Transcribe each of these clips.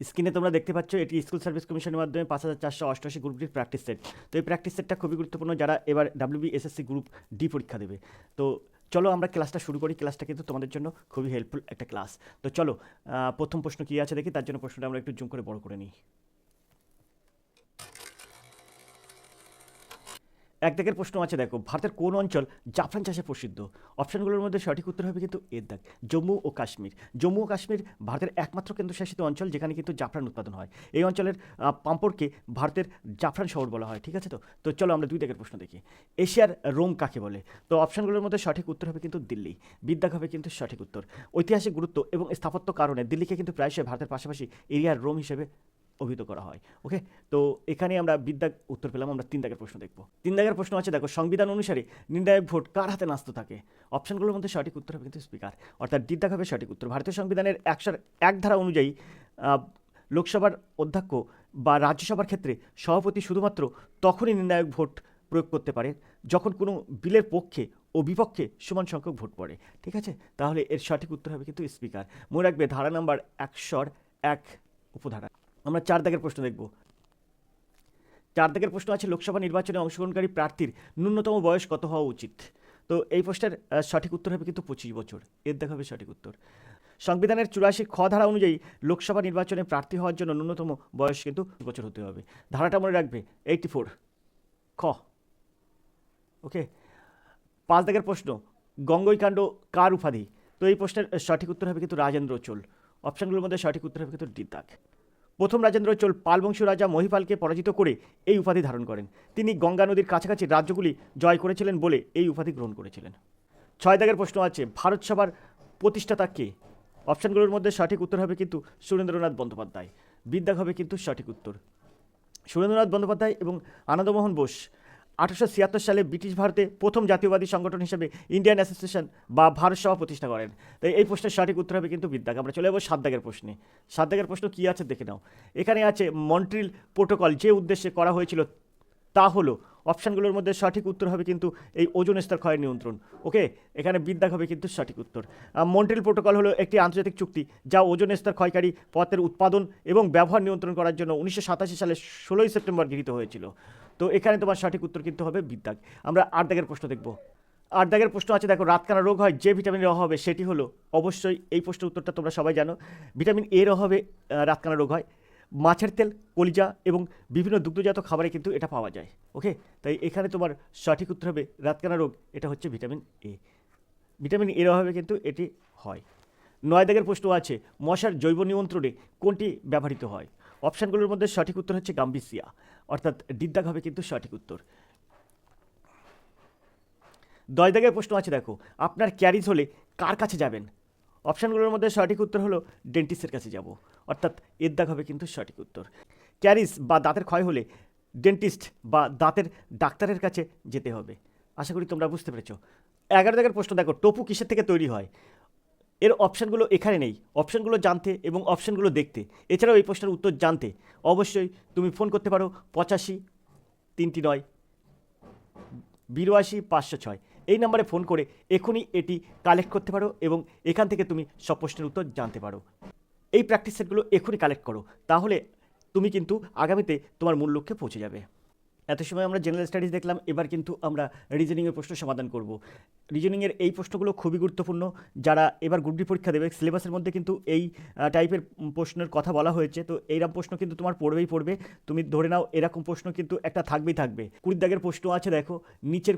স্ক্রিনে তোমরা দেখতে পাচ্ছ, এটি স্কুল সার্ভিস কমিশনের মাধ্যমে পাঁচ হাজার চারশো অষ্টআশি গ্রুপটির প্র্যাকটিস সেট তো এই প্র্যাকটিস সেটটা খুবই গুরুত্বপূর্ণ, যারা এবার ডাব্লিউবি এসএসসি গ্রুপ ডি পরীক্ষা দেবে। তো চলো আমরা ক্লাসটা শুরু করি। ক্লাসটা কিন্তু তোমাদের জন্য খুবই হেল্পফুল একটা ক্লাস তো চলো প্রথম প্রশ্ন কী আছে দেখি? তার জন্য প্রশ্নটা আমরা একটু জুম করে বড় করে নিই। এক দিকের প্রশ্ন আছে, দেখো, ভারতের কোন অঞ্চল জাফরান চাষে প্রসিদ্ধ? অপশানগুলোর মধ্যে সঠিক উত্তর হবে কিন্তু এর দাগ জম্মু ও কাশ্মীর। জম্মু ও কাশ্মীর ভারতের একমাত্র কেন্দ্রশাসিত অঞ্চল, যেখানে কিন্তু জাফরান উৎপাদন হয়। এই অঞ্চলের পাম্পড়কে ভারতের জাফরান শহর বলা হয়, ঠিক আছে তো? তো চলো আমরা দুই দিকের প্রশ্ন দেখি। এশিয়ার রোম কাকে বলে? তো অপশনগুলোর মধ্যে সঠিক উত্তর হবে কিন্তু দিল্লি। বিদ্যাক হবে কিন্তু সঠিক উত্তর। ঐতিহাসিক গুরুত্ব এবং স্থাপত্য কারণে দিল্লিকে কিন্তু প্রায়শই ভারতের পাশাপাশি এরিয়ার রোম হিসেবে অভিহিত করা হয়। ওকে তো এখানে আমরা বিদ্যা উত্তর পেলাম, আমরা তিন দাগের প্রশ্ন দেখব। তিন দাগের প্রশ্ন আছে, দেখো, সংবিধান অনুসারে নির্ণায়ক ভোট কার হাতে নাস্ত থাকে? অপশনগুলোর মধ্যে সঠিক উত্তর হবে কিন্তু স্পিকার অর্থাৎ দিদ্যাক হবে সঠিক উত্তর। ভারতীয় সংবিধানের একশোর এক ধারা অনুযায়ী লোকসভার অধ্যক্ষ বা রাজ্যসভার ক্ষেত্রে সভাপতি শুধুমাত্র তখনই নির্ণায়ক ভোট প্রয়োগ করতে পারে যখন কোনো বিলের পক্ষে ও বিপক্ষে সমান সংখ্যক ভোট পড়ে। ঠিক আছে? তাহলে এর সঠিক উত্তর হবে কিন্তু স্পিকার মনে রাখবে, ধারা নাম্বার একশোর এক উপধারা। আমরা চার দাগের প্রশ্ন দেখব। চার দাগের প্রশ্ন আছে, লোকসভা নির্বাচনে অংশগ্রহণকারী প্রার্থীর ন্যূনতম বয়স কত হওয়া উচিত? তো এই প্রশ্নের সঠিক উত্তর হবে কিন্তু পঁচিশ বছর। এর দেখা হবে সঠিক উত্তর। সংবিধানের চুরাশি খ ধারা অনুযায়ী লোকসভা নির্বাচনে প্রার্থী হওয়ার জন্য ন্যূনতম বয়স কিন্তু বছর হতে হবে। ধারাটা মনে রাখবে, এইটটি ফোর, খ। ওকে? পাঁচ দাগের প্রশ্ন গঙ্গৈকাণ্ড কার উপাধি? তো এই প্রশ্নের সঠিক উত্তর হবে কিন্তু রাজেন্দ্র চোল। অপশনগুলোর মধ্যে সঠিক উত্তর হবে কিন্তু ডি প্রথম রাজেন্দ্র চোল পালবংশ রাজা মহিপালকে পরাজিত করে এই উপাধি ধারণ করেন। তিনি গঙ্গা নদীর কাছাকাছি রাজ্যগুলি জয় করেছিলেন বলে এই উপাধি গ্রহণ করেছিলেন। ছয় দাগের প্রশ্ন আছে, ভারত সভার প্রতিষ্ঠাতা কে? অপশানগুলোর মধ্যে সঠিক উত্তর হবে কিন্তু সুরেন্দ্রনাথ বন্দ্যোপাধ্যায়। বিদ্যাগ হবে কিন্তু সঠিক উত্তর। সুরেন্দ্রনাথ বন্দ্যোপাধ্যায় এবং আনন্দমোহন বোস আঠারোশো ছিয়াত্তর সালে ব্রিটিশ ভারতে প্রথম জাতীয়বাদী সংগঠন হিসেবে ইন্ডিয়ান অ্যাসোসিয়েশন বা ভারত সভা প্রতিষ্ঠা করেন। তাই এই প্রশ্নের সঠিক উত্তর হবে কিন্তু বিদ্যাগ আমরা চলে যাব সাত দাগের প্রশ্নে। সাত দাগের প্রশ্ন কী আছে দেখে নাও। এখানে আছে মন্ট্রিল প্রোটোকল। যে উদ্দেশ্যে করা হয়েছিল তা হলো, অপশানগুলোর মধ্যে সঠিক উত্তর হবে কিন্তু এই ওজন স্তর ক্ষয়ের নিয়ন্ত্রণ। ওকে? এখানে বিদ্যাগ হবে কিন্তু সঠিক উত্তর। মন্ট্রিল প্রোটোকল হলো একটি আন্তর্জাতিক চুক্তি যা ওজন স্তর ক্ষয়কারী পথের উৎপাদন এবং ব্যবহার নিয়ন্ত্রণ করার জন্য উনিশশো সাতাশি সালে ষোলোই সেপ্টেম্বর গৃহীত হয়েছিল। তো এখানে তোমার সঠিক উত্তর কিন্তু হবে বিদ্যাগ আমরা আট দাগের প্রশ্ন দেখব। আট দাগের প্রশ্ন আছে, দেখো, রাতকানা রোগ হয়, যে ভিটামিনের অভাবে সেটি হলো, অবশ্যই এই প্রশ্নের উত্তরটা তোমরা সবাই জানো ভিটামিন এর অভাবে রাতকানা রোগ হয়। মাছের তেল, কলিজা এবং বিভিন্ন দুগ্ধজাত খাবারে কিন্তু এটা পাওয়া যায়। ওকে? তাই এখানে তোমার সঠিক উত্তর হবে রাতকানা রোগ, এটা হচ্ছে ভিটামিন এ ভিটামিন এর অভাবে কিন্তু এটি হয়। নয় দাগের প্রশ্ন আছে, মশার জৈব নিয়ন্ত্রণে কোনটি ব্যবহৃত হয়? অপশানগুলোর মধ্যে সঠিক উত্তর হচ্ছে গাম্বিসিয়া। অর্থাৎ ডিদ্দাগ হবে কিন্তু সঠিক উত্তর। দশ দাগের প্রশ্ন আছে, দেখো, আপনার ক্যারিজ হলে কার কাছে যাবেন? অপশানগুলোর মধ্যে সঠিক উত্তর হলো ডেন্টিস্টের কাছে যাব, অর্থাৎ এর দাগ হবে কিন্তু সঠিক উত্তর। ক্যারিজ বা দাঁতের ক্ষয় হলে ডেন্টিস্ট বা দাঁতের ডাক্তারের কাছে যেতে হবে। আশা করি তোমরা বুঝতে পেরেছ। এগারো দাগের প্রশ্ন, দেখো, টপু কিসের থেকে তৈরি হয়? এর অপশানগুলো এখানে নেই। অপশানগুলো জানতে এবং অপশানগুলো দেখতে। এছাড়াও এই প্রশ্নের উত্তর জানতে। অবশ্যই তুমি ফোন করতে পারো পঁচাশি তিনটি নয়, বিরাশি পাঁচশো ছয়। এই নাম্বারে ফোন করে এখনই এটি কালেক্ট করতে পারো এবং এখান থেকে তুমি সব প্রশ্নের উত্তর জানতে পারো। এই প্র্যাকটিস সেটগুলো এখনই কালেক্ট করো। তাহলে তুমি কিন্তু আগামীতে তোমার মূল লক্ষ্যে পৌঁছে যাবে। এত সময় আমরা জেনারেল স্টাডিজ দেখলাম, এবার কিন্তু আমরা রিজনিংয়ের প্রশ্ন সমাধান করব। রিজনিংয়ের এই প্রশ্নগুলো খুবই গুরুত্বপূর্ণ। যারা এবার গ্রুপ ডি পরীক্ষা দেবে সিলেবাসের মধ্যে কিন্তু এই টাইপের প্রশ্নের কথা বলা হয়েছে। তো এইরকম প্রশ্ন কিন্তু তোমার পড়বেই পড়বে। তুমি ধরে নাও, এরকম প্রশ্ন কিন্তু একটা থাকবেই থাকবে। কুড়ি দাগের প্রশ্ন আছে, দেখো। নিচের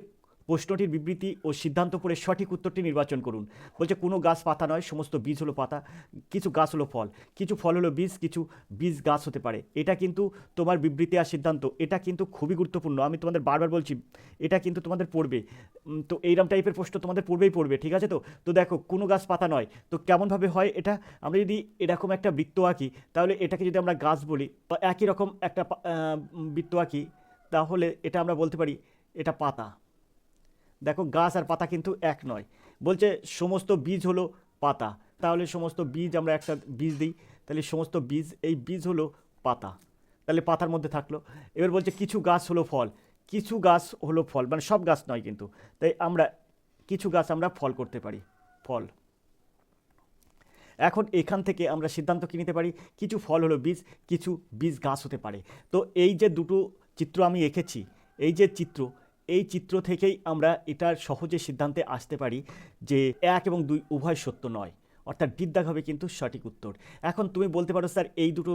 প্রশ্নটির বিবৃতি ও সিদ্ধান্ত পড়ে সঠিক উত্তরটি নির্বাচন করুন। বলছে, কোনো গাছ পাতা নয়, সমস্ত বীজ হলো পাতা, কিছু গাছ হলো ফল, কিছু ফল হলো বীজ, কিছু বীজ গাছ হতে পারে। এটা কিন্তু তোমার বিবৃতি আর সিদ্ধান্ত, এটা কিন্তু খুবই গুরুত্বপূর্ণ। আমি তোমাদের বারবার বলছি, এটা কিন্তু তোমাদের পড়বে। তো এইরকম টাইপের প্রশ্ন তোমাদের পড়বেই পড়বে, ঠিক আছে তো? তো দেখো, কোনো গাছ পাতা নয়। তো কেমনভাবে হয় এটা? আমরা যদি এরকম একটা বৃত্ত আঁকি, তাহলে এটাকে যদি আমরা গাছ বলি বা একই রকম একটা বৃত্ত আঁকি, তাহলে এটা আমরা বলতে পারি, এটা পাতা। দেখো গাছ আর পাতা কিন্তু এক নয়। বলছে সমস্ত বীজ হলো পাতা। তাহলে সমস্ত বীজ আমরা একটা বীজ দিই। তাহলে সমস্ত বীজ, এই বীজ হলো পাতা। তাহলে পাতার মধ্যে থাকল। এবার বলছে কিছু গাছ হলো ফল। কিছু গাছ হলো ফল মানে সব গাছ নয় কিন্তু। তাই আমরা কিছু গাছ আমরা ফল করতে পারি, ফল। এখন এখান থেকে আমরা সিদ্ধান্ত কি নিতে পারি? কিছু ফল হলো বীজ, কিছু বীজ গাছ হতে পারে। তো এই যে দুটো চিত্র আমি এঁকেছি, এই যে চিত্র এই চিত্র থেকেই আমরা এটার সহজে সিদ্ধান্তে আসতে পারি যে এক এবং দুই উভয় সত্য নয়। অর্থাৎ ডিদ্দাগ হবে কিন্তু সঠিক উত্তর। এখন তুমি বলতে পারো, স্যার, এই দুটো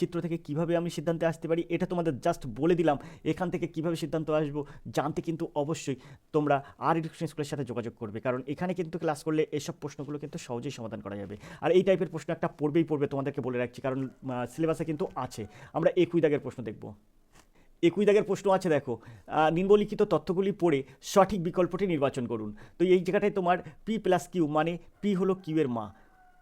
চিত্র থেকে কীভাবে আমি সিদ্ধান্তে আসতে পারি? এটা তোমাদের জাস্ট বলে দিলাম, এখান থেকে কীভাবে সিদ্ধান্ত আসব? জানতে কিন্তু অবশ্যই তোমরা আর এডুকেশন স্কুলের সাথে যোগাযোগ করবে, কারণ এখানে কিন্তু ক্লাস করলে এসব প্রশ্নগুলো কিন্তু সহজেই সমাধান করা যাবে। আর এই টাইপের প্রশ্ন একটা পড়বেই পড়বে তোমাদেরকে বলে রাখছি, কারণ সিলেবাসে কিন্তু আছে। আমরা একুই দাগের প্রশ্ন দেখব। একুই দাগের প্রশ্ন আছে, দেখো। নিম্নলিখিত তথ্যগুলি পড়ে সঠিক বিকল্পটি নির্বাচন করুন। তো এই জায়গাটায় তোমার পি প্লাস কিউ মানে পি হলো কিউয়ের মা।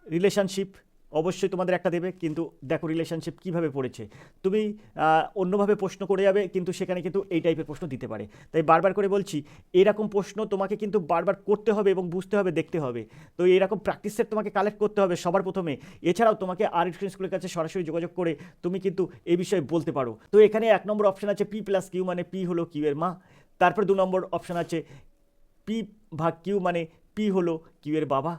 রিলেশনশিপ অবশ্যই তোমাদের একটা দেবে, কিন্তু দেখো রিলেশনশিপ কীভাবে পড়েছে। তুমি অন্যভাবে প্রশ্ন করে যাবে, কিন্তু সেখানে কিন্তু এই টাইপের প্রশ্ন দিতে পারে। তাই বারবার করে বলছি, এরকম প্রশ্ন তোমাকে কিন্তু বারবার করতে হবে এবং বুঝতে হবে, দেখতে হবে। তো এরকম প্র্যাকটিস সেট তোমাকে কালেক্ট করতে হবে সবার প্রথমে। এছাড়াও তোমাকে আর স্কুলের কাছে সরাসরি যোগাযোগ করে তুমি কিন্তু এই বিষয়ে বলতে পারো। তো এখানে এক নম্বর অপশন আছে পি প্লাস কিউ মানে পি হলো কিউ এর মা। তারপর দু নম্বর অপশন আছে পি ভাগ কিউ মানে পি হলো কিউ এর বাবা।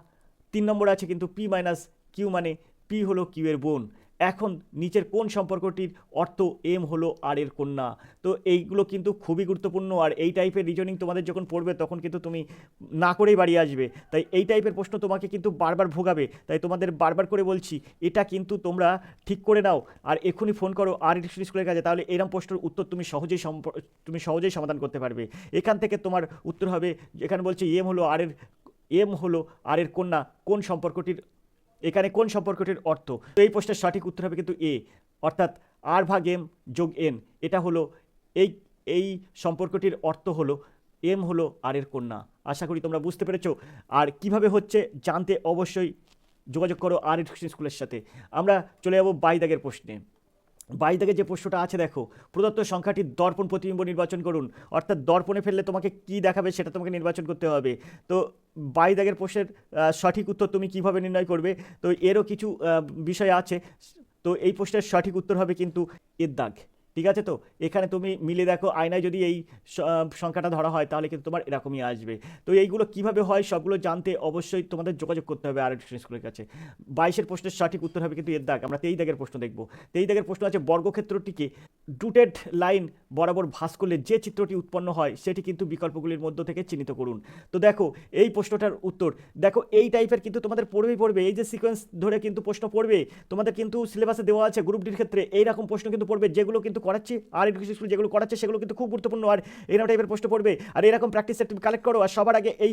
তিন নম্বর আছে কিন্তু পি মাইনাস কিউ মানে পি হলো কিউ এর বোন। এখন নিচের কোন সম্পর্কটির অর্থ এম হলো আর এর কন্যা। তো এইগুলো কিন্তু খুবই গুরুত্বপূর্ণ আর এই টাইপের রিজনিং তোমাদের যখন পড়বে তখন কিন্তু তুমি না করেই বাড়ি আসবে। তাই এই টাইপের প্রশ্ন তোমাকে কিন্তু বারবার ভোগাবে। তাই তোমাদের বারবার করে বলছি, এটা কিন্তু তোমরা ঠিক করে নাও আর এক্ষুনি ফোন করো আর এডুকেশন স্কুলের কাছে তাহলে এরম প্রশ্নের উত্তর তুমি সহজেই তুমি সহজেই সমাধান করতে পারবে। এখান থেকে তোমার উত্তর হবে এখানে বলছে এম হলো আর এর, এম হলো আর এর কন্যা। কোন সম্পর্কটির এখানে কোন সম্পর্কটির অর্থ? তো এই প্রশ্নের সঠিক উত্তর হবে কিন্তু এ, অর্থাৎ আর ভাগ এম যোগ এন এটা হলো এই এই সম্পর্কটির অর্থ হলো এম হলো আর এর কন্যা। আশা করি তোমরা বুঝতে পেরেছ। আর কীভাবে হচ্ছে জানতে অবশ্যই যোগাযোগ করো আর এডুকেশন স্কুলের সাথে। আমরা চলে যাব বাইদাগের প্রশ্নে। বাইদাগে যে প্রশ্নটা আছে, দেখো, প্রদত্ত সংখ্যাটি দর্পণ প্রতিবিম্ব নির্বাচন করুন। অর্থাৎ দর্পণে ফেললে তোমাকে কি দেখাবে সেটা তোমাকে নির্বাচন করতে হবে। তো বাইদাগের প্রশ্নের সঠিক উত্তর তুমি কীভাবে নির্ণয় করবে? তো এরও কিছু বিষয় আছে। তো এই প্রশ্নের সঠিক উত্তর হবে কিন্তু এর দাগ। ঠিক আছে তো? এখানে তুমি মিলে দেখো, আয়নায় যদি এই সংখ্যাটা ধরা হয়, তাহলে কিন্তু তোমার এরকমই আসবে। তো এইগুলো কীভাবে হয় সবগুলো জানতে অবশ্যই তোমাদের যোগাযোগ করতে হবে আর স্কুলের কাছে। বাইশের প্রশ্নের সঠিক উত্তর হবে কিন্তু এর দাগ, আমরা তেই দাগের প্রশ্ন দেখব। তেই দাগের প্রশ্ন আছে, বর্গক্ষেত্রটিকে ডুটেড লাইন বরাবর ভাঁজ করলে যে চিত্রটি উৎপন্ন হয়, সেটি কিন্তু বিকল্পগুলির মধ্য থেকে চিহ্নিত করুন। তো দেখো, এই প্রশ্নটার উত্তর। দেখো, এই টাইপের কিন্তু তোমাদের পড়বেই পড়বে, এই যে সিকোয়েন্স ধরে কিন্তু প্রশ্ন পড়বে, তোমাদের কিন্তু সিলেবাসে দেওয়া আছে গ্রুপ ডির ক্ষেত্রে, এইরকম প্রশ্ন কিন্তু পড়বে, যেগুলো কিন্তু করাচ্ছি, আর এডুকেশন স্কুল যেগুলো করাচ্ছে সেগুলো কিন্তু খুব গুরুত্বপূর্ণ, আর এরকম টাইপের প্রশ্ন পড়বে, আর এরকম প্র্যাকটিস তুমি কালেক্ট করো, আর সবার আগে এই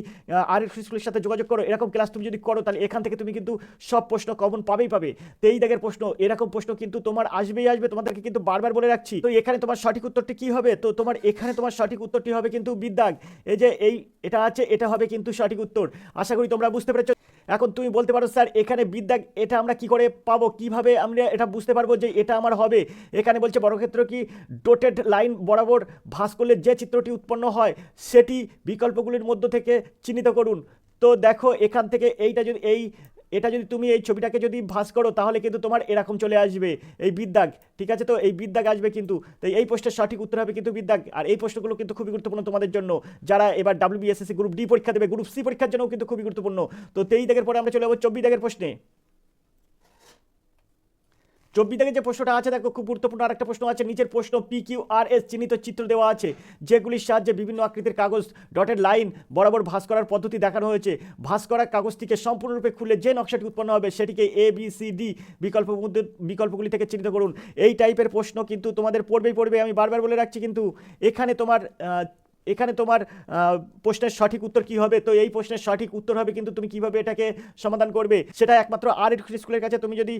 আর এডুকেশন স্কুলের সাথে যোগাযোগ করো, এরকম ক্লাস তুমি যদি করো তাহলে এখান থেকে তুমি কিন্তু সব প্রশ্ন কমন পাবেই পাবে। তেই দাগের প্রশ্ন, এরকম প্রশ্ন কিন্তু তোমার আসবেই আসবে, তোমাদেরকে কিন্তু বারবার বলে রাখছি। তো এখানে তোমার সঠিক উত্তরটি কি হবে? তো তোমার এখানে তোমার সঠিক উত্তরটি হবে কিন্তু বিদ্যাগ। এই যে এই, এটা আছে, এটা হবে কিন্তু সঠিক উত্তর। আশা করি তোমরা বুঝতে পেরেছ এখন তুমি বলতে পারো, স্যার, এখানে বিদ্যা, এটা আমরা কি করে পাবো? কীভাবে আমরা এটা বুঝতে পারব যে এটা আমার হবে? এখানে বলছে, বর্গক্ষেত্র কি ডোটেড লাইন বরাবর ভাস করলে যে চিত্রটি উৎপন্ন হয়, সেটি বিকল্পগুলির মধ্য থেকে চিহ্নিত করুন। তো দেখো, এখান থেকে এইটা যদি, এই এটা যদি তুমি এই ছবিটাকে যদি ভাস করো, তাহলে কিন্তু তোমার এরকম চলে আসবে। এই বিদ্যাগ, ঠিক আছে তো? এই বিদ্যাগ আসবে কিন্তু। তাই এই প্রশ্নের সঠিক উত্তর হবে কিন্তু বিদ্যাগ। আর এই প্রশ্নগুলো কিন্তু খুবই গুরুত্বপূর্ণ তোমাদের জন্য। যারা এবার ডাব্লিউবিএসএসসি গ্রুপ ডি পরীক্ষা দেবে গ্রুপ সি পরীক্ষার জন্যও কিন্তু খুবই গুরুত্বপূর্ণ। তো তেই দাগের পরে আমরা চলে যাব চব্বিশ দাগের প্রশ্নে। চব্বিশ দাগে যে প্রশ্নটা আছে, দেখো খুব গুরুত্বপূর্ণ আরেকটা প্রশ্ন আছে, নিচের প্রশ্ন পি কিউ আর এস চিহ্নিত চিত্র দেওয়া আছে, যেগুলির সাহায্যে বিভিন্ন আকৃতির কাগজ ডটেড লাইন বরাবর ভাঁজ করার পদ্ধতি দেখানো হয়েছে। ভাঁজ করা কাগজটিকে সম্পূর্ণরূপে খুলে যে নকশাটি উৎপন্ন হবে, সেটিকে এ বি সি ডি বিকল্প বিকল্পগুলি থেকে চিহ্নিত করুন। এই টাইপের প্রশ্ন কিন্তু তোমাদের পড়বেই পড়বে, আমি বারবার বলে রাখছি কিন্তু এখানে তোমার এখানে তোমার প্রশ্নের সঠিক উত্তর কি হবে? তো এই প্রশ্নের সঠিক উত্তর হবে কিন্তু তুমি কীভাবে এটাকে সমাধান করবে? সেটা একমাত্র আর স্কুলের কাছে তুমি যদি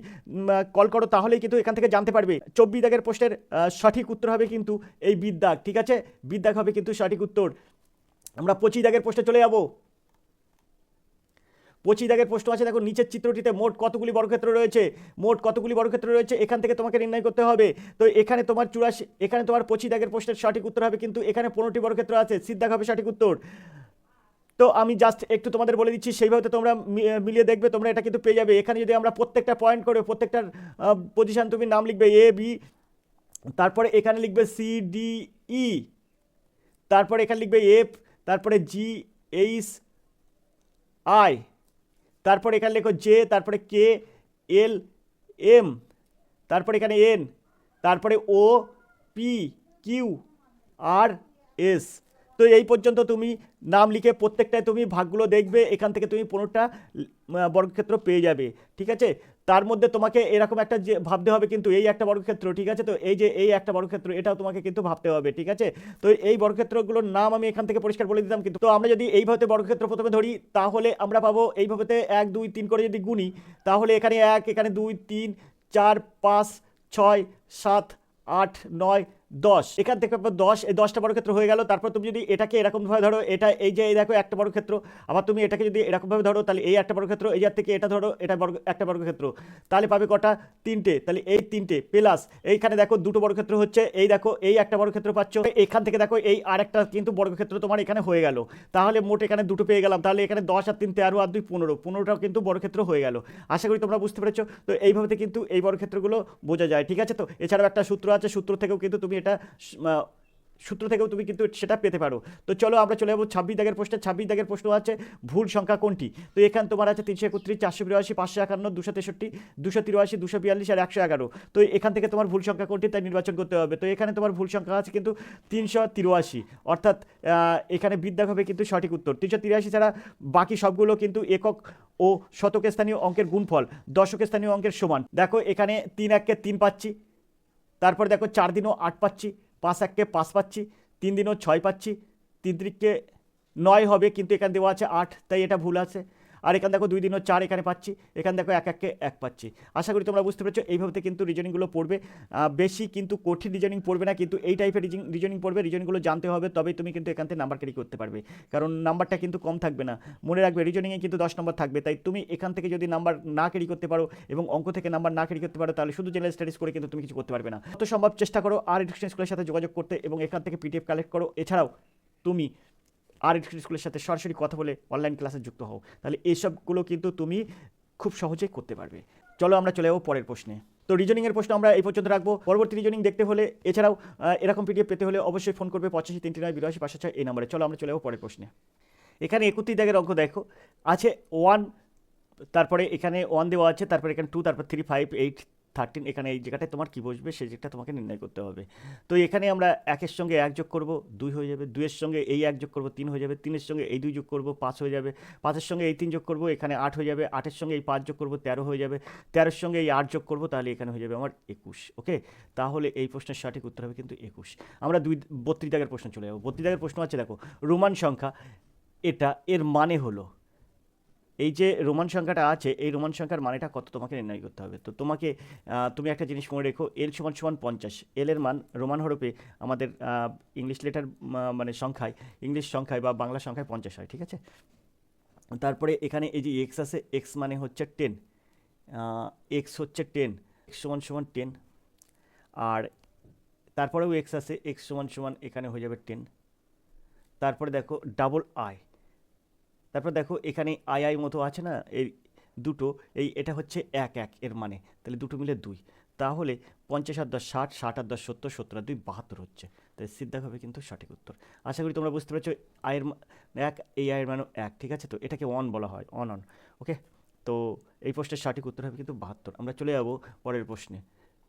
কল করো তাহলেই কিন্তু এখান থেকে জানতে পারবে। চব্বিশ দাগের প্রশ্নের সঠিক উত্তর হবে কিন্তু এই বিদ্যাগ ঠিক আছে? বিদ্যাগ হবে কিন্তু সঠিক উত্তর। আমরা পঁচিশ দাগের প্রশ্নে চলে যাব। পঁচিশ দাগের প্রশ্ন আছে। দেখো, নিচের চিত্রটিতে মোট কতগুলি বর্গক্ষেত্র রয়েছে? মোট কতগুলি বর্গক্ষেত্র রয়েছে? এখান থেকে তোমাকে নির্ণয় করতে হবে। তো এখানে তোমার চুরাশি, এখানে তোমার পঁচিশ দাগের প্রশ্নের সঠিক উত্তর হবে, কিন্তু এখানে পনেরোটি বর্গক্ষেত্র আছে। সিদ্ধাগ হবে সঠিক উত্তর। তো আমি জাস্ট একটু তোমাদের বলে দিচ্ছি, সেইভাবে তোমরা মিলিয়ে দেখবে, তোমরা এটা কিন্তু পেয়ে যাবে। এখানে যদি আমরা প্রত্যেকটা পয়েন্ট করে, প্রত্যেকটার পজিশন তুমি নাম লিখবে এ বি তারপরে এখানে লিখবে সি ডি ই তারপরে এখানে লিখবে এফ তারপরে জি এইচ আই তারপর এখানে লেখো জে, তারপরে কে, এল, এম, তারপরে এখানে এন, তারপরে O, P, Q, R, S. তো এই পর্যন্ত তুমি নাম লিখে প্রত্যেকটায় তুমি ভাগগুলো দেখবে, এখান থেকে তুমি পনেরোটা বর্গক্ষেত্র পেয়ে যাবে, ঠিক আছে? তার মধ্যে তোমাকে এরকম একটা যে, ভাবতে হবে কিন্তু এই একটা বর্গক্ষেত্র, ঠিক আছে? তো এই যে, এই একটা বর্গক্ষেত্র, এটাও তোমাকে কিন্তু ভাবতে হবে, ঠিক আছে? তো এই বর্গক্ষেত্রগুলোর নাম আমি এখান থেকে পরিষ্কার বলে দিতাম কিন্তু, তো আমরা যদি এইভাবে বর্গক্ষেত্র প্রথমে ধরি, তাহলে আমরা পাবো এইভাবে এক, দুই, তিন করে যদি গুনি, তাহলে এখানে এক, এখানে দুই, তিন, চার, পাঁচ, ছয়, সাত, আট, নয় দশ। এখান থেকে দশ, এই দশটা বর্গক্ষেত্র হয়ে গেল। তারপর তুমি যদি এটাকে এরকমভাবে ধরো, এটা এই যে, এই দেখো, একটা বর্গক্ষেত্র আবার তুমি এটাকে যদি এরকমভাবে ধরো, তাহলে এই একটা বর্গক্ষেত্র এই যার থেকে এটা ধরো, এটা বর্গ একটা বর্গক্ষেত্র তাহলে পাবে কটা? তিনটে। তাহলে এই তিনটে প্লাস এইখানে দেখো দুটো বর্গক্ষেত্র হচ্ছে। এই দেখো, এই একটা বর্গক্ষেত্র পাচ্ছ। এখান থেকে দেখো, এই আরেকটা কিন্তু বর্গক্ষেত্র তোমার এখানে হয়ে গেল। তাহলে মোট এখানে দুটো পেয়ে গেলাম। তাহলে এখানে দশ আর তিন, তেরো আর দুই, পনেরো। পনেরোটাও কিন্তু বর্গক্ষেত্র হয়ে গেল। আশা করি তোমরা বুঝতে পেরেছ। তো এইভাবে কিন্তু এই বর্গক্ষেত্রগুলো বোঝা যায়। ঠিক আছে তো? এছাড়াও একটা সূত্র আছে। সূত্র থেকেও কিন্তু তুমি এটা সূত্র থেকেও তুমি কিন্তু সেটা পেতে পারো। তো চলো আমরা চলে যাব ছাব্বিশ দাগের প্রশ্নে। ছাব্বিশ দাগের প্রশ্ন আছে, ভুল সংখ্যা কোনটি? তো এখানে তোমার আছে তিনশো একত্রিশ, চারশো বিরাশি, পাঁচশো একান্ন, দুশো তেষট্টি, দুশো তিরাশি, দুশো বিয়াল্লিশ আর একশো এগারো। তো এখান থেকে তোমার ভুল সংখ্যা কোনটি তাই নির্বাচন করতে হবে। তো এখানে তোমার ভুল সংখ্যা আছে কিন্তু তিনশো তিরাশি। অর্থাৎ এখানে বিদ্যাক হবে কিন্তু সঠিক উত্তর। তিনশো তিরাশি ছাড়া বাকি সবগুলো কিন্তু একক ও শতক স্থানীয় অঙ্কের গুণফল। দশক স্থানীয় অঙ্কের সমান। দেখো এখানে তিন এককে তিন পাচ্ছি। তারপর দেখো চার দিনও আট পাচ্ছি, পাঁচ এককে পাঁচ পাচ্ছি, তিন দিনও ছয় পাচ্ছি, তিন দিকে নয় হবে, কিন্তু এখানে দেওয়া আছে আট, তাই এটা ভুল আছে। আর এখানে দেখো দুই দিনও চার এখানে পাচ্ছি। এখানে দেখো এক, এককে এক পাচ্ছি। আশা করি তোমরা বুঝতে পেরেছ, এইভাবে কিন্তু রিজনিংগুলো পড়বে। বেশি কিন্তু কঠিন রিজনিং পড়বে না, কিন্তু এই টাইপের রিজিং রিজনিং পড়বে রিজনিংগুলো জানতে হবে, তবেই তুমি কিন্তু এখান থেকে নাম্বার ক্যারি করতে পারবে। কারণ নাম্বারটা কিন্তু কম থাকবে না। মনে রাখবে রিজনিংয়ে কিন্তু দশ নম্বর থাকবে। তাই তুমি এখান থেকে যদি নাম্বার না ক্যারি করতে পারো এবং অঙ্ক থেকে নাম্বার না ক্যারি করতে পারো, তাহলে শুধু জেনারেল স্টাডিজ করে কিন্তু তুমি কিছু করতে পারবে না। যত সম্ভব চেষ্টা করো, আর এডুকেশন স্কুলের সাথে যোগাযোগ করতে এবং এখান থেকে পিডিএফ কালেক্ট করো। এছাড়াও তুমি আর স্কুলের সাথে সরাসরি কথা বলে অনলাইন ক্লাসে যুক্ত হও। তাহলে এইসবগুলো কিন্তু তুমি খুব সহজেই করতে পারবে। চলো আমরা চলে যাব পরের প্রশ্নে। তো রিজনিংয়ের প্রশ্ন আমরা এই পর্যন্ত রাখব। পরবর্তী রিজনিং দেখতে হলে, এছাড়াও এরকম পিডিএফ পেতে হলে অবশ্যই ফোন করবে পঁচাশি তিনটি নয়, বিরাশি পাঁচশো ছয় এই নম্বরে চলো আমরা চলে যাব পরের প্রশ্নে। এখানে একত্রিশ দাগের অঙ্ক দেখো। আছে ওয়ান তারপরে এখানে ওয়ান দেওয়া আছে, তারপরে এখানে টু তারপর থ্রি ফাইভ এইট থার্টিন এখানে এই জায়গাটায় তোমার কী বসবে, সেই জায়গাটা তোমাকে নির্ণয় করতে হবে। তো এখানে আমরা একের সঙ্গে এক যোগ করব, দুই হয়ে যাবে, দুইয়ের সঙ্গে এই এক যোগ করব, তিন হয়ে যাবে, তিনের সঙ্গে এই দুই যোগ করব, পাঁচ হয়ে যাবে, পাঁচের সঙ্গে এই তিন যোগ করব, এখানে আট হয়ে যাবে, আটের সঙ্গে এই পাঁচ যোগ করব, তেরো হয়ে যাবে, তেরোর সঙ্গে এই আট যোগ করব, তাহলে এখানে হয়ে যাবে আমার একুশ, ওকে? তাহলে এই প্রশ্নের সঠিক উত্তর হবে কিন্তু একুশ। আমরা দুই, বত্রিশ দাগের প্রশ্ন চলে যাব। বত্রিশ দাগের প্রশ্ন আছে, দেখো, রোমান সংখ্যা, এটা এর মানে হলো এই যে রোমান সংখ্যাটা আছে, এই রোমান সংখ্যার মানেটা কত তোমাকে নির্ণয় করতে হবে? তো তোমাকে তুমি একটা জিনিস মনে রেখো, এল সমান সমান পঞ্চাশ। এল এর মান রোমান হরপে আমাদের ইংলিশ লেটার মানে সংখ্যায়, ইংলিশ সংখ্যায় বা বাংলা সংখ্যায় পঞ্চাশ হয়, ঠিক আছে? তারপরে এখানে এই যে এক্স আছে এক্স মানে হচ্ছে টেন এক্স হচ্ছে টেন এক্স সমান সমান টেন আর তারপরেও এক্স আছে এক্স সমান সমান এখানে হয়ে যাবে টেন তারপরে দেখো ডাবল আই তারপর দেখো এখানে আই আই মতো আছে না, এই দুটো, এই এটা হচ্ছে এক এক এর মানে তাহলে দুটো মিলে দুই। তাহলে পঞ্চাশ আর দশ ষাট ষাট আর দশ সত্তর সত্তর আর দুই বাহাত্তর হচ্ছে। তাই সিদ্ধা হবে কিন্তু সঠিক উত্তর। আশা করি তোমরা বুঝতে পেরেছ আয়ের এক, এই আয়ের মানও এক, ঠিক আছে? তো এটাকে অন বলা হয় অন অন ওকে তো এই প্রশ্নের সঠিক উত্তর হবে কিন্তু বাহাত্তর। আমরা চলে যাব পরের প্রশ্নে।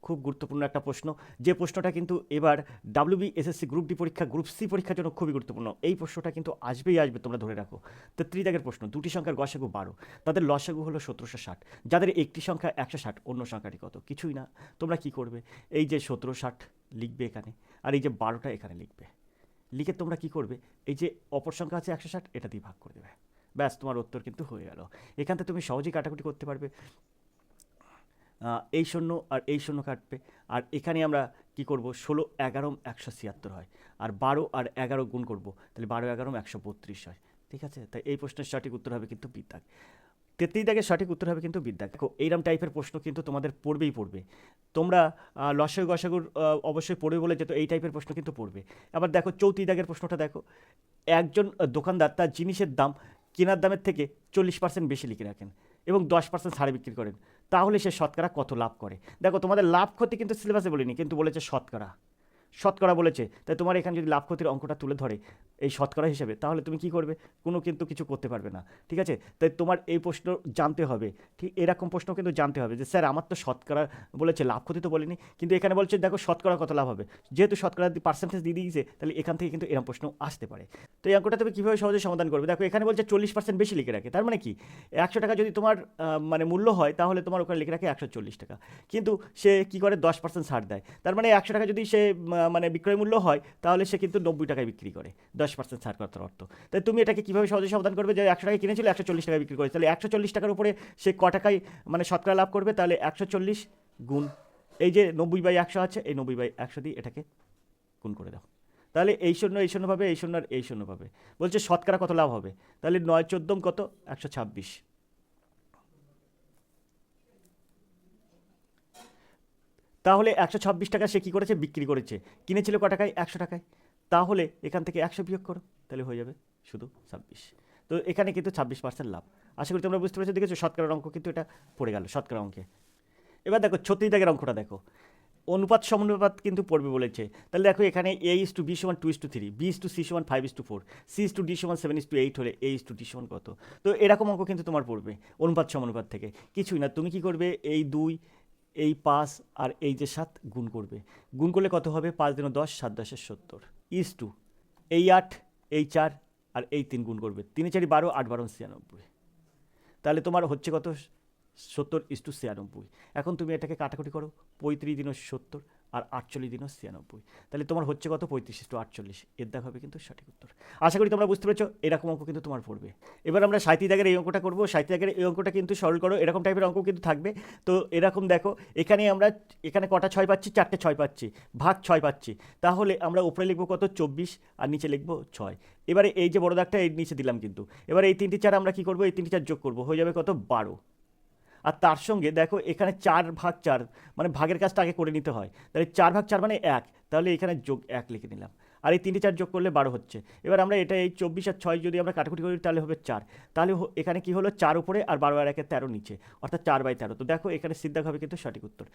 খুব গুরুত্বপূর্ণ একটা প্রশ্ন। যে প্রশ্নটা কিন্তু এবার ডাব্লিউবি এসএসসি গ্রুপ ডি পরীক্ষা গ্রুপ সি পরীক্ষার জন্য খুবই গুরুত্বপূর্ণ। এই প্রশ্নটা কিন্তু আসবেই আসবে, তোমরা ধরে রাখো। তো ত্রিদাগের প্রশ্ন, দুটি সংখ্যার গসাগু বারো। তাদের লসাগু হলো সতেরোশো ষাট। যাদের একটি সংখ্যা একশো ষাট, অন্য সংখ্যাটি কত? কিছুই না। তোমরা কি করবে? এই যে সতেরো ষাট লিখবে এখানে, আর এই যে বারোটা এখানে লিখবে। লিখে তোমরা কি করবে? এই যে অপর সংখ্যা আছে একশো ষাট, এটা দিয়ে ভাগ করে দেবে। ব্যাস, তোমার উত্তর কিন্তু হয়ে গেল। এখান থেকে তুমি সহজেই কাটাকুটি করতে পারবে। এই শূন্য আর এই শূন্য কাটবে। আর এখানে আমরা কি করব? ষোলো, এগারো, একশো ছিয়াত্তর হয়। আর বারো আর এগারো গুণ করব। তাহলে বারো, এগারো, একশো বত্রিশ হয়। ঠিক আছে? তাই এই প্রশ্নের সঠিক উত্তর হবে কিন্তু বিদ্যাগ তেত্রিশ দাগের সঠিক উত্তর হবে কিন্তু বিদ্যাগ দেখো এইরকম টাইপের প্রশ্ন কিন্তু তোমাদের পড়বেই পড়বে। তোমরা লসয় গসাগুর অবশ্যই পড়বে বলে যেত এই টাইপের প্রশ্ন কিন্তু পড়বে। আবার দেখো, চৌত্রিশ দাগের প্রশ্নটা দেখো। একজন দোকানদার তার জিনিসের দাম কেনার দামের থেকে চল্লিশ পার্সেন্ট বেশি লিখে রাখেন এবং দশ পার্সেন্ট ছাড়ে বিক্রি করেন। তাহলে সে শতকরা কত লাভ করে? দেখো, তোমাদের লাভ ক্ষতি কিন্তু সিলেবাসে বলিনি, কিন্তু বলেছে শতকরা। শতকরা বলেছে। তাই তোমার এখানে যদি লাভ ক্ষতির অঙ্কটা তুলে ধরে এই শতকরা হিসেবে, তাহলে তুমি কি করবে? কোনো কিন্তু কিছু করতে পারবে না। ঠিক আছে? তাই তোমার এই প্রশ্ন জানতে হবে। ঠিক এরকম প্রশ্ন কিন্তু জানতে হবে যে, স্যার, আমার তো শতকরা বলেছে, লাভ ক্ষতি তো বলিনি। কিন্তু এখানে বলছে, দেখো, শতকরা কত লাভ হবে? যেহেতু শতকরা পার্সেন্টেজ দিয়ে দিয়েছে, তাহলে এখান থেকে কিন্তু এরকম প্রশ্ন আসতে পারে। তো এই অঙ্কটা তুমি কীভাবে সহজে সমাধান করবে? দেখো, এখানে বলছে চল্লিশ পার্সেন্ট বেশি লিখে রাখে। তার মানে কি? একশো টাকা যদি তোমার মানে মূল্য হয়, তাহলে তোমার ওখানে লিখে রাখে একশো চল্লিশ টাকা। কিন্তু সে কী করে? দশ পার্সেন্ট ছাড় দেয়। তার মানে একশো টাকা যদি সে মানে বিক্রয় মূল্য হয়, তাহলে সে কিন্তু নব্বই টাকায় বিক্রি করে, দশ পার্সেন্ট ছাড় করার অর্থ। তাই তুমি এটাকে কীভাবে সহজে সমাধান করবে যে একশো টাকায় কিনেছিল, একশো চল্লিশ টাকায় বিক্রি করে? তাহলে একশো চল্লিশ টাকার উপরে সে ক টাকায় মানে শতকরা লাভ করবে, তাহলে একশো চল্লিশ গুণ, এই যে নব্বই বাই একশো আছে, এই নব্বই বাই একশো দিয়ে এটাকে গুণ করে দাও। তাহলে এই শূন্য এই শূন্য পাবে, এই শূন্য আর এই শূন্য পাবে। বলছে শতকরা কত লাভ হবে? তাহলে নয় চোদ্দম কত? একশো ছাব্বিশ। তাহলে একশো ছাব্বিশ টাকা সে কী করেছে? বিক্রি করেছে। কিনেছিল ক টাকায়? একশো টাকায়। তাহলে এখান থেকে একশো বিয়োগ করো, তাহলে হয়ে যাবে শুধু ছাব্বিশ। তো এখানে কিন্তু ছাব্বিশ পার্সেন্ট লাভ। আশা করি তোমরা বুঝতে পেরেছ, দেখেছ শতকরার অঙ্ক কিন্তু এটা পড়ে গেল, শতকরা অঙ্কে। এবার দেখো, ছত্রিশ দাগের অঙ্কটা দেখো। অনুপাত সমানুপাত কিন্তু পড়বে বলেছে। তাহলে দেখো, এখানে এ ইস টু বি সমান two is to three B is to C সমান five is to four C is to D সমান সেভেন ইস টু এইট হলে এ ইস টু ডি সমান কত? তো এরকম অঙ্ক কিন্তু তোমার পড়বে, অনুপাত সমানুপাত থেকে। কিছুই না, তুমি কি করবে? এই দুই এই পাঁচ আর এই যে সাত গুণ করবে। গুণ করলে কত হবে? পাঁচ দিন দশ, সাত দশের সত্তর। ইস টু এই আট, এই চার আর এই তিন গুণ করবে। তিনে চারি বারো, আট বারো ছিয়ানব্বই। তাহলে তোমার হচ্ছে কত? সত্তর ইস টু ছিয়ানব্বই। এখন তুমি এটাকে কাটাকুটি করো। পঁয়ত্রিশ দিনও সত্তর আর আটচল্লিশ দিনও ছিয়ানব্বই। তাহলে তোমার হচ্ছে কত? পঁয়ত্রিশ টু আটচল্লিশ। এর দেখ হবে কিন্তু সঠিক উত্তর। আশা করি তোমরা বুঝতে পেরেছ, এরকম অঙ্ক কিন্তু তোমার পড়বে। এবার আমরা সাঁত্রিশ দাগের এই অঙ্কটা করব। সাঁত্রিশ দাগের এই অঙ্কটা কিন্তু সরল করো। এরকম টাইপের অঙ্ক কিন্তু থাকবে। তো এরকম দেখো, এখানে আমরা এখানে কটা ছয় পাচ্ছি? চারটে ছয় পাচ্ছি। ভাগ ছয় পাচ্ছি। তাহলে আমরা উপরে লিখব কত? চব্বিশ। আর নিচে লিখব ছয়। এবারে এই যে বড় দাগটা এই নিচে দিলাম কিন্তু। এবার এই তিনটি চার আমরা কী করব? এই তিনটি চার যোগ করব। হয়ে যাবে কত? বারো। আর তার সঙ্গে দেখো এখানে চার ভাগ চার মানে ভাগের কাজটা আগে করে নিতে হয়। তাহলে চার ভাগ চার মানে এক, তাহলে এখানে যোগ এক লিখে নিলাম। আর এই তিনটে চার যোগ করলে বারো হচ্ছে। এবার আমরা এটা এই চব্বিশ আর ছয় যদি আমরা কাটাকুটি করি, তাহলে হবে চার। তাহলে এখানে কি হলো? চার উপরে আর বারো আর একে তেরো নিচে, অর্থাৎ চার বাই তেরো। তো দেখো এখানে সিদ্ধাক হবে কিন্তু সঠিক উত্তর।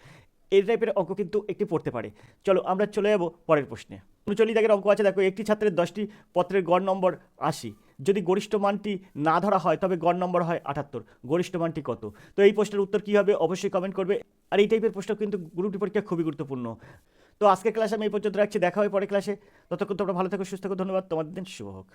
এই টাইপের অঙ্ক কিন্তু একটি পড়তে পারে। চলো আমরা চলে যাব পরের প্রশ্নে। উনচল্লিশ দাগের অঙ্ক আছে, দেখো, একটি ছাত্রের দশটি পত্রের গড় নম্বর আশি। যদি গরিষ্ঠ মানটি না ধরা হয়, তবে গড় নম্বর হয় আটাত্তর। গরিষ্ঠ মানটি কত? তো এই প্রশ্নের উত্তর কী হবে? অবশ্যই কমেন্ট করবে। আর এই টাইপের প্রশ্ন কিন্তু গ্রুপটি পরীক্ষা খুবই গুরুত্বপূর্ণ। তো আজকের ক্লাসে আমি এই পর্যন্ত রাখছি। দেখা হয় পরে ক্লাসে ততক্ষণ তোমরা ভালো থেকো, সুস্থ থাকো। ধন্যবাদ। তোমাদের দিন শুভ হোক।